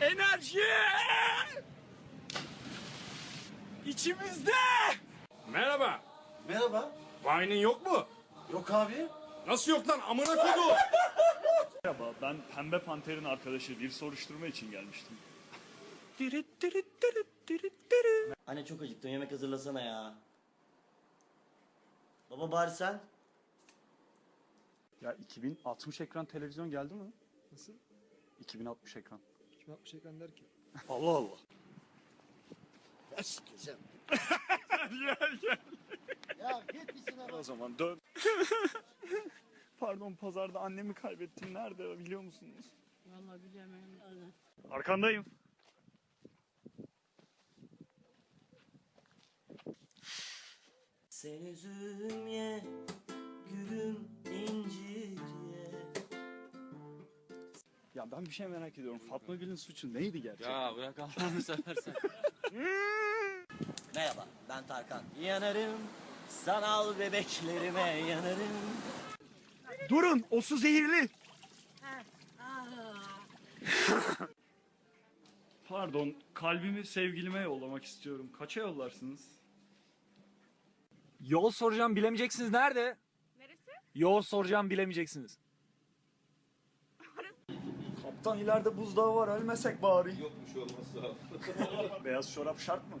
Enerji! İçimizde! Merhaba. Merhaba. Vine'in yok mu? Yok abi. Nasıl yok lan amına kodu? Merhaba, ben Pembe Panter'in arkadaşı bir soruşturma için gelmiştim. Anne çok acıktım yemek hazırlasana ya. Baba bari sen. Ya 2060 ekran televizyon geldi mi? Nasıl? 2060 ekran. 2060 ekran der ki. Allah Allah. Ya sikeceğim. gel gel. Ya git bir sınava. O zaman dön. Pardon pazarda annemi kaybettim. Nerede biliyor musunuz? Vallahi bilemem. Arkandayım. Sen üzüm ye, gülüm incir. Ya ben bir şey merak ediyorum. Fatma Gül'ün suçu neydi gerçekten? Ya bırak Allah'ını seversen. Merhaba ben Tarkan. Yanarım, sanal bebeklerime yanarım. Durun! O su zehirli! Pardon, kalbimi sevgilime yollamak istiyorum. Kaça yollarsınız? Yol soracağım bilemeyeceksiniz. Nerede? Neresi? Yol soracağım bilemeyeceksiniz. Kaptan ileride buzdağı var ölmesek bari. Yok bir şey olmaz Beyaz çorap şart mı?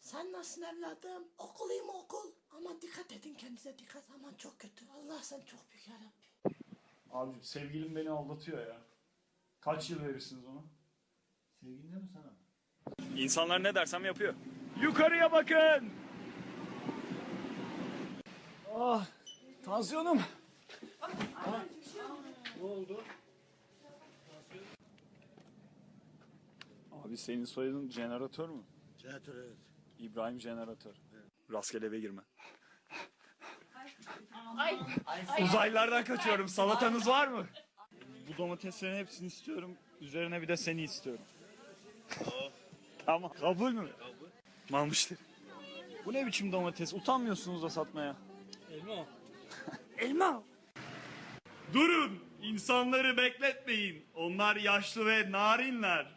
Sen nasılsın evladım? Okuluyum okul. Ama dikkat edin kendinize dikkat. Aman çok kötü. Allah sen çok büyük yarabbim. Abicim sevgilim beni aldatıyor ya. Kaç yıl verirsiniz ona? Sevgilinde mi sana? İnsanlar ne dersem yapıyor. Yukarıya bakın! Ah, tansiyonum. Ne oldu? Abi senin soyadın jeneratör mü? Jeneratör evet. İbrahim jeneratör. Rastgele eve girme. Uzaylılardan kaçıyorum. Salatanız var mı? Bu domateslerin hepsini istiyorum. Üzerine bir de seni istiyorum. tamam. Kabul mü? Kabul. Mal müşteri. Bu ne biçim domates? Utanmıyorsunuz da satmaya. Elma. Elma. Durun! İnsanları bekletmeyin. Onlar yaşlı ve narinler.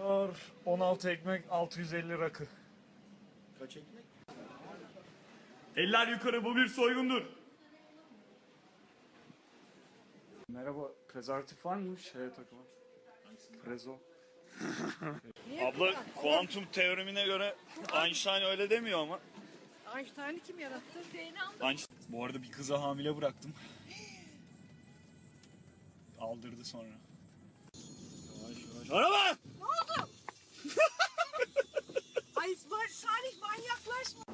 Ar, 16 ekmek 650 rakı. Kaç ekmek? Eller yukarı bu bir soygundur. Merhaba, prezervatif var mı şeye takılan? Prezo. Abla kuantum teoremine göre Einstein öyle demiyor ama. Einstein'ı kim yarattı? Einstein. Bu arada bir kıza hamile bıraktım. Aldırdı sonra. Araba! Ay Salih manyaklaşma.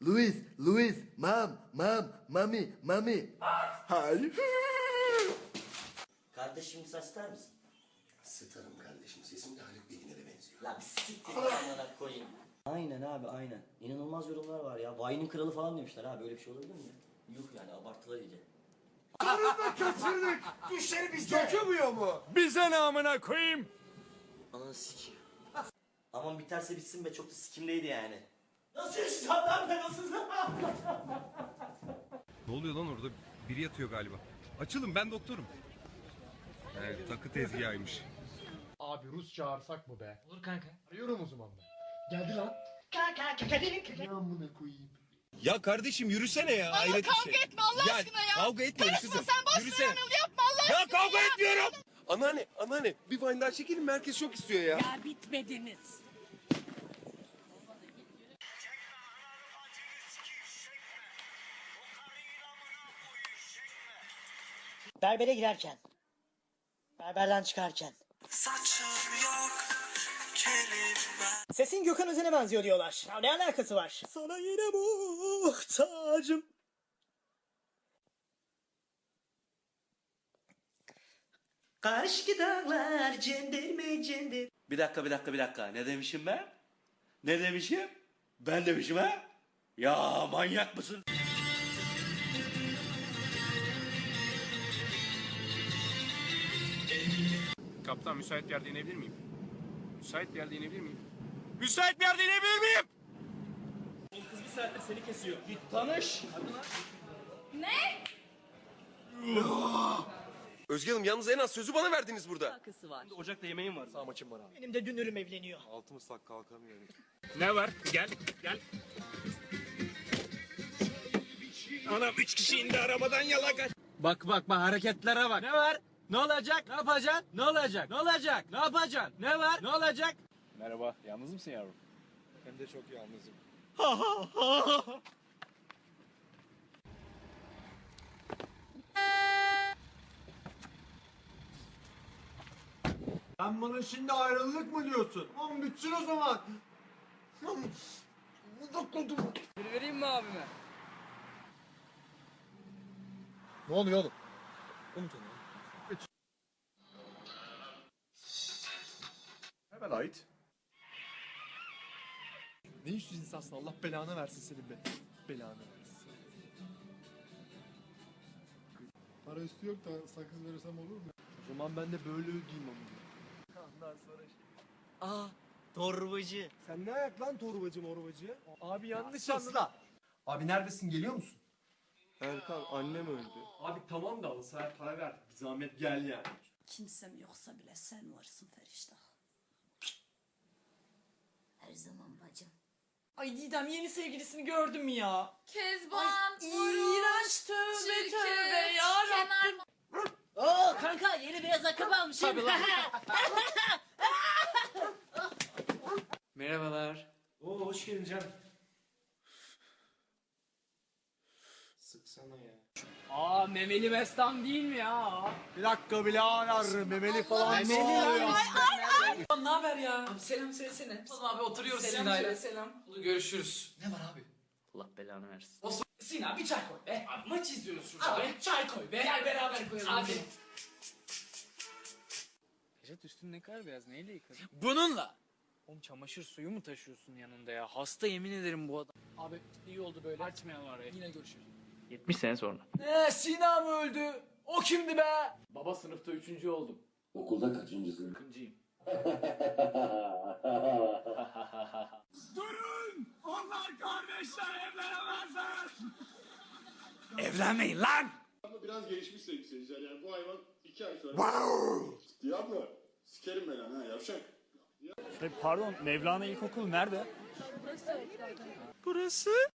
Louis, Louis, mam, mam, mami, mami. Hayır. Kardeşim saç ister misin? Sıtarım kardeşim. Sesim de Haluk Bilginer'e benziyor. La bir siktir amına koyayım. Aynen abi aynen. İnanılmaz yorumlar var ya. Vine'in kralı falan demişler ha. Böyle bir şey olabilir mi? Yuh yani abartılar iyice. Bize ne amına koyayım? Ananı sikeyim. Aman biterse bitsin be çok da sikimdeydi yani. Nasıl yaşayacağım lan ben nasıl Ne oluyor lan orada? Biri yatıyor galiba. Açılın ben doktorum. Evet, takı tezgahıymış. Abi Rus çağırsak mı be? Olur kanka. Arıyorum o zaman ben. Geldi lan. Ne amına koyayım. Ya kardeşim yürüsene ya. Hayret bir kavga şey. etme Allah aşkına ya. Kavga etmiyorum Karışma kızım. sen boş ver Yürüsene. Anıl yapma Allah Ya aşkına kavga ya. etmiyorum. Anneanne, anneanne bir wine daha çekelim mi? Herkes çok istiyor ya. Ya bitmediniz. Berbere girerken. Berberden çıkarken. Sesin Gökhan Özen'e benziyor diyorlar. Ya ne alakası var? Sana yine muhtacım. Karşı dağlar cenderme cender. Bir dakika bir dakika bir dakika. Ne demişim ben? Ne demişim? Ben demişim ha? Ya manyak mısın? Kaptan müsait yerde inebilir miyim? Müsait bir yerde inebilir miyim? Müsait bir yerde inebilir miyim? Kız bir saattir seni kesiyor. Git tanış. Ne? Özge Hanım yalnız en az sözü bana verdiniz burada. Ocakta yemeğim var. Benim de dünürüm evleniyor. Altımı ıslak kalkamıyorum. Ne var? Gel, gel. Anam üç kişi indi arabadan yalaka. Bak bak bak hareketlere bak. Ne var? Ne olacak? Ne yapacaksın? Ne olacak? Ne olacak? Ne yapacaksın? Ne var? Ne olacak? Merhaba, yalnız mısın yavrum? Hem de çok yalnızım. Sen bana şimdi ayrılık mı diyorsun? Oğlum bitsin o zaman. Vereyim mi abime? Ne oluyor oğlum? Ait. Ne yüzsüz insansın Allah belanı versin senin be. Belanı versin. Para üstü yok da sakız verirsem olur mu? O zaman ben de böyle ödeyeyim onu. Aa torbacı. Sen ne ayak lan torbacı morbacı? Abi yanlış anladın. Abi neredesin geliyor musun? Erkan annem öldü. Abi tamam da sana para ver. Bir zahmet gel yani. Kimsem yoksa bile sen varsın Feriştah. Her zaman bacım. Ay Didem yeni sevgilisini gördün mü ya? Kezban, İğrenç tövbe çirkin, tövbe ya Rabbim. Oo kanka yeni beyaz ayakkabı almışım. Merhabalar. Oo hoş geldin canım. Sıksana ya. Aa memeli mestan değil mi ya? Bir dakika birader memeli falan Memeli sağlıyor. Ne haber ya? Selam söylesene. Oğlum abi oturuyoruz Sina'yla. Selam. Görüşürüz. Ne var abi? Allah belanı versin. Sina bir çay koy be. Abi maç izliyoruz şurada abi, çay koy be. Gel beraber koyalım. Abi. Nejat üstün ne kadar beyaz neyle yıkadın? Bununla. Oğlum çamaşır suyu mu taşıyorsun yanında ya? Hasta yemin ederim bu adam. Abi iyi oldu böyle. Açmayalım arayı. Yine görüşürüz. 70 sene sonra. Ne Sina mı öldü? O kimdi be? Baba sınıfta üçüncü oldum. Okulda kaçıncısın? Kıncıyım. Evlenmeyin lan! Biraz gelişmiş sevgili seyirciler yani bu hayvan iki ay sonra... Wow! Ciddi yapma. Sikerim ben ha yavşak. Pardon, Mevlana İlkokulu nerede? Burası.